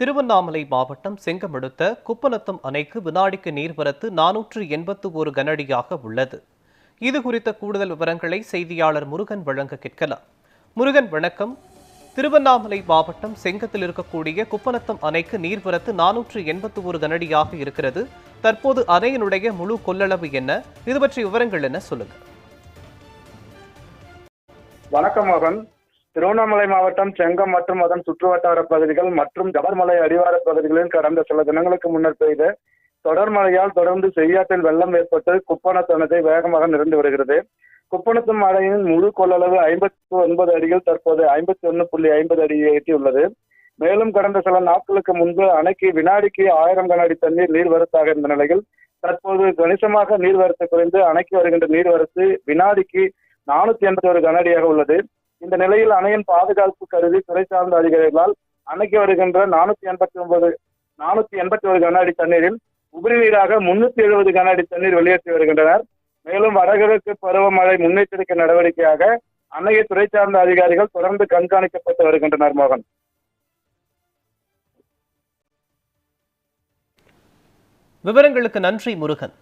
திருவண்ணாமலை மாவட்டம் செங்கமடுத்த குப்பநத்தம் அணைக்கு வினாடிக்கு நீர்வரத்து நானூற்று எண்பத்து ஒரு கனடியாக உள்ளது. இது குறித்த கூடுதல் விவரங்களை செய்தியாளர் முருகன் வழங்க கேட்கலாம். முருகன் வணக்கம். திருவண்ணாமலை மாவட்டம் செங்கத்தில் இருக்கக்கூடிய குப்பநத்தம் அணைக்கு நீர்வரத்து நானூற்று எண்பத்து ஒரு கனடியாக இருக்கிறது. தற்போது அணையினுடைய முழு கொள்ளளவு என்ன? இது பற்றிய விவரங்கள் என்ன? சொல்லுங்க. வணக்கம் மகன். திருவண்ணாமலை மாவட்டம் செங்கம் மற்றும் அதன் சுற்றுவட்டார பகுதிகள் மற்றும் ஜபர்மலை அடிவார பகுதிகளில் கடந்த சில தினங்களுக்கு முன்னர் பெய்த தொடர் மழையால் தொடர்ந்து செய்யாற்றில் வெள்ளம் ஏற்பட்டு குப்பணத்தனத்தை வேகமாக நிறைந்து வருகிறது. குப்பணத்தும் மழையின் முழு கொள்ளளவு ஐம்பத்தி ஒன்பது அடிகள் தற்போது ஐம்பத்தி ஒன்று புள்ளி ஐம்பது அடியை எட்டியுள்ளது. மேலும் கடந்த சில நாட்களுக்கு முன்பு அணைக்கு வினாடிக்கு ஆயிரம் கன அடி தண்ணீர் நீர்வரத்தாக இருந்த நிலையில் தற்போது கணிசமாக நீர்வரத்து குறைந்து அணைக்கு வருகின்ற நீர்வரத்து வினாடிக்கு நானூத்தி எண்பத்தி ஒரு கனஅடியாக உள்ளது. இந்த நிலையில் அணையின் பாதுகாப்பு கருதி துறை சார்ந்த அதிகாரிகளால் அணைக்கு வருகின்ற நானூத்தி எண்பத்தி ஒன்பது நானூத்தி எண்பத்தி ஒரு கன அடி தண்ணீரில் உபரி நீராக முன்னூத்தி எழுபது கன அடி தண்ணீர் வெளியேற்றி வருகின்றனர். மேலும் வடகிழக்கு பருவமழை முன்னெச்சரிக்கை நடவடிக்கையாக அணையை துறை சார்ந்த அதிகாரிகள் தொடர்ந்து கண்காணிக்கப்பட்டு வருகின்றனர் மோகன். விவரங்களுக்கு நன்றி முருகன்.